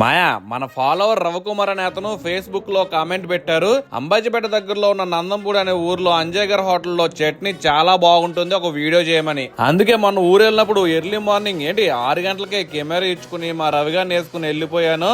మాయా మన ఫాలోవర్ రవికుమార్ అనే అతను ఫేస్బుక్లో కామెంట్ పెట్టారు. అంబాజీపేట దగ్గరలో ఉన్న నందంపూడి అనే ఊర్లో అంజయ్ గారి హోటల్లో చట్నీ చాలా బాగుంటుంది ఒక వీడియో చేయమని. అందుకే మొన్న ఊరు వెళ్ళినప్పుడు ఎర్లీ మార్నింగ్ ఏంటి ఆరు గంటలకే కెమెరా ఇచ్చుకుని మా రవి గారిని వేసుకుని వెళ్ళిపోయాను.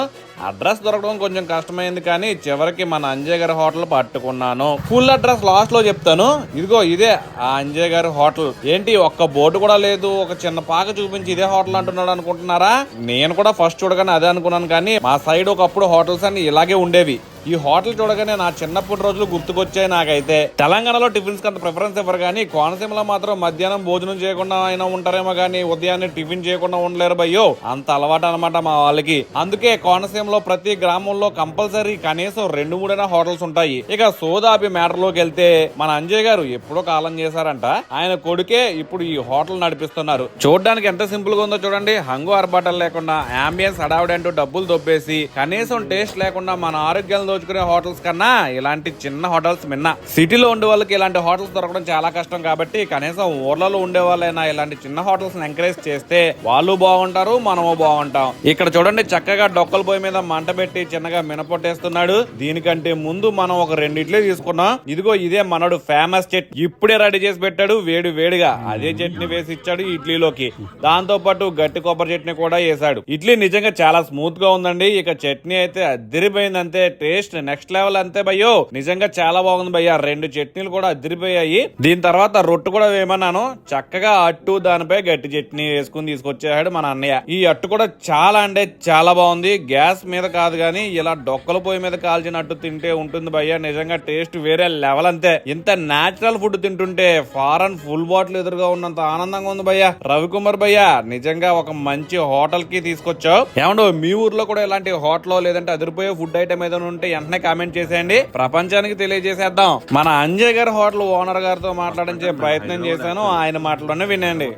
అడ్రస్ దొరకడం కొంచెం కష్టమైంది కానీ చివరికి మన అంజయ్ గారి హోటల్ పట్టుకున్నాను. ఫుల్ అడ్రస్ లాస్ట్లో చెప్తాను. ఇదిగో ఇదే ఆ అంజయ్ గారి హోటల్. ఏంటి ఒక్క బోర్డు కూడా లేదు ఒక చిన్న పాక చూపించి ఇదే హోటల్ అంటున్నాడు అనుకుంటున్నారా? నేను కూడా ఫస్ట్ చూడగానే అదే అనుకున్నాను కానీ మా సైడ్ ఒకప్పుడు హోటల్స్ అన్ని ఇలాగే ఉండేవి. ఈ హోటల్ చూడగానే నా చిన్నప్పటి రోజులు గుర్తుకొచ్చాయి నాకైతే. తెలంగాణలో టిఫిన్స్ కంత ప్రిఫరెన్స్ ఇవ్వరు కానీ కోనసీమలో మాత్రం మధ్యాహ్నం భోజనం చేయకుండా అయినా ఉంటారేమో కానీ ఉదయాన్నే టిఫిన్ చేయకుండా ఉండలేరు భయ్యో. అంత అలవాటు అనమాట మా వాళ్ళకి. అందుకే కోనసీమలో ప్రతి గ్రామంలో కంపల్సరీ కనీసం రెండు మూడైనా హోటల్స్ ఉంటాయి. ఇక సోదాపి మ్యాటర్లోకి వెళ్తే మన అంజయ్ గారు ఎప్పుడో కాలం చేశారంట. ఆయన కొడుకే ఇప్పుడు ఈ హోటల్ నడిపిస్తున్నారు. చూడడానికి ఎంత సింపుల్గా ఉందో చూడండి. హంగు ఆర్బాటలు లేకుండా అంబియన్స్ హడావుడంటూ డబ్బులు దొబ్బేసి కనీసం టేస్ట్ లేకుండా మన ఆరోగ్యాలను దోచుకునే హోటల్స్ కన్నా ఇలాంటి చిన్న హోటల్స్ మిన్న. సిటీలో ఉండే వాళ్ళకి ఇలాంటి హోటల్స్ దొరకడం చాలా కష్టం కాబట్టి కనీసం ఊర్లలో ఉండే వాళ్ళైనా ఇలాంటి చిన్న హోటల్స్ ఎంకరేజ్ చేస్తే వాళ్ళు బాగుంటారు మనము బాగుంటాం. ఇక్కడ చూడండి చక్కగా డొక్కల పొయ్యి మీద మంట పెట్టి చిన్నగా మినపొట్టేస్తున్నాడు. దీనికంటే ముందు మనం ఒక రెండు ఇడ్లీ తీసుకున్నాం. ఇదిగో ఇదే మనడు ఫేమస్ చట్నీ. ఇప్పుడే రెడీ చేసి పెట్టాడు వేడి వేడిగా. అదే చట్నీ వేసి ఇచ్చాడు ఇడ్లీలోకి. దాంతో పాటు గట్టి కొబ్బరి చట్నీ కూడా వేసాడు ఇడ్లీ నిజంగా చాలా స్మూత్గా ఉందండి. ఇక చట్నీ అయితే అదిరిపోయింది అంతే టేస్ట్ నెక్స్ట్ లెవెల్ అంతే భయ్యో. నిజంగా చాలా బాగుంది భయ్యా. రెండు చట్నీలు కూడా అదిరిపోయాయి. దీని తర్వాత రొట్టు కూడా వేయమన్నాను. చక్కగా అట్టు దానిపై గట్టి చట్నీ వేసుకుని తీసుకొచ్చేసాడు మన అన్నయ్య. ఈ అట్టు కూడా చాలా అంటే చాలా బాగుంది. గ్యాస్ మీద కాదు కానీ ఇలా డొక్కల పొయ్యి మీద కాల్చినట్టు తింటే ఉంటుంది భయ్యా. నిజంగా టేస్ట్ వేరే లెవెల్ అంతే. ఇంత నేచురల్ ఫుడ్ తింటుంటే ఫారెన్ ఫుల్ బాటిల్ ఎదురుగా ఉన్నంత ఆనందంగా ఉంది భయ్యా. రవికుమార్ భయ్యా నిజంగా ఒక మంచి హోటల్కి తీసుకొచ్చావు. ఏమండో మీ ఊర్లో కూడా ఇలాంటి హోటల్ లేదంటే అదిరిపోయే ఫుడ్ ఐటమ్ ఏదైనా ఉంటే వెంటనే కామెంట్ చేసేయండి. ప్రపంచానికి తెలియజేసేద్దాం. మన అంజయ్ గారి హోటల్ ఓనర్ గారితో మాట్లాడించే ప్రయత్నం చేశాను. ఆయన మాటలోనే వినండి.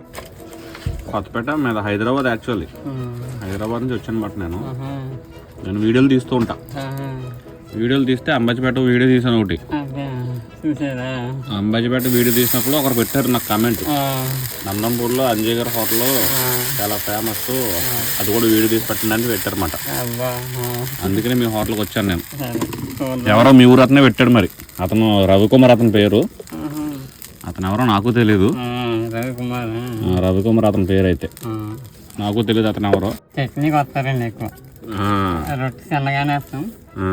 కొత్తపేట మీద హైదరాబాద్ యాక్చువల్లీ హైదరాబాద్ నుంచి వచ్చాను బట్ నేను. నేను వీడియోలు తీస్తూ ఉంటా. వీడియోలు తీస్తే అంబాజీపేట వీడియో తీసాను ఒకటి. అంబాజీపేట వీడియో తీసినప్పుడు ఒకరు పెట్టారు నాకు కామెంట్ నందంపూర్లో అంజయ్ గారి హోటల్ చాలా ఫేమస్ అది కూడా వీడియో తీసి పెట్టండి పెట్టారన్నమాట. అబ్బా అందుకనే మీ హోటల్కి వచ్చాను నేను. ఎవరో మీ ఊరు అతనే పెట్టాడు మరి. అతను రవికుమార్ అతని పేరు. అతను ఎవరో నాకు తెలియదు రవికుమార్ రవికుమార్ అతని పేరు అయితే. నాకు తెలియదు అతను ఎవరో. చట్నీకి వస్తారండి ఎక్కువ. రొట్టె సన్నగానే వేస్తాం. ఆ.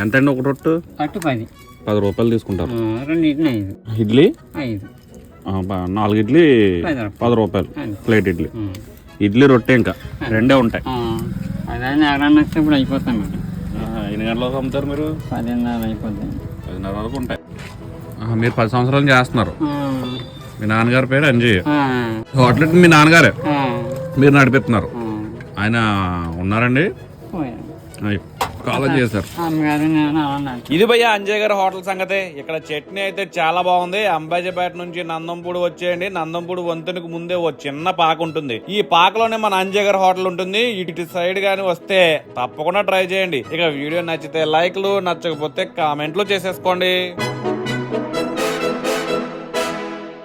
ఎంతండి ఒక రొట్టు? అటు పది. పది రూపాయలు తీసుకుంటారు. ఐదు. ఇడ్లీ? ఐదు. నాలుగు ఇడ్లీ పది రూపాయలు. అది. ప్లేట్ ఇడ్లీ. ఇడ్లీ రొట్టె ఇంకా. రెండే ఉంటాయి. ఎవరన్నా వస్తే ఇప్పుడు అయిపోతాం ఎన్ని గంటలకు అమ్ముతారు మీరు? పదిన్నర అయిపోతాయి. పదిన్నర వరకు ఉంటాయి. మీరు పది సంవత్సరాలు చేస్తున్నారు. మీ నాన్నగారి పేరు అంజయ్ ఆ, హోటల్ మీ నాన్నగారే? మీరు నడిపిస్తున్నారు. ఆయన ఉన్నారండి? కాలం చేశారు. ఇది భయ్య అంజయ్ గారి హోటల్ సంగతే. ఇక్కడ చట్నీ అయితే చాలా బాగుంది. అంబాజీపేట నుంచి నందంపూడి వచ్చేయండి. నందంపూడి వంతునికి ముందే ఓ చిన్న పాక ఉంటుంది. ఈ పాకలోనే మన అంజయ్ గారి హోటల్ ఉంటుంది. ఇటు సైడ్ గాని వస్తే తప్పకుండా ట్రై చేయండి. ఇక వీడియో నచ్చితే లైక్లు నచ్చకపోతే కామెంట్లు చేసేసుకోండి.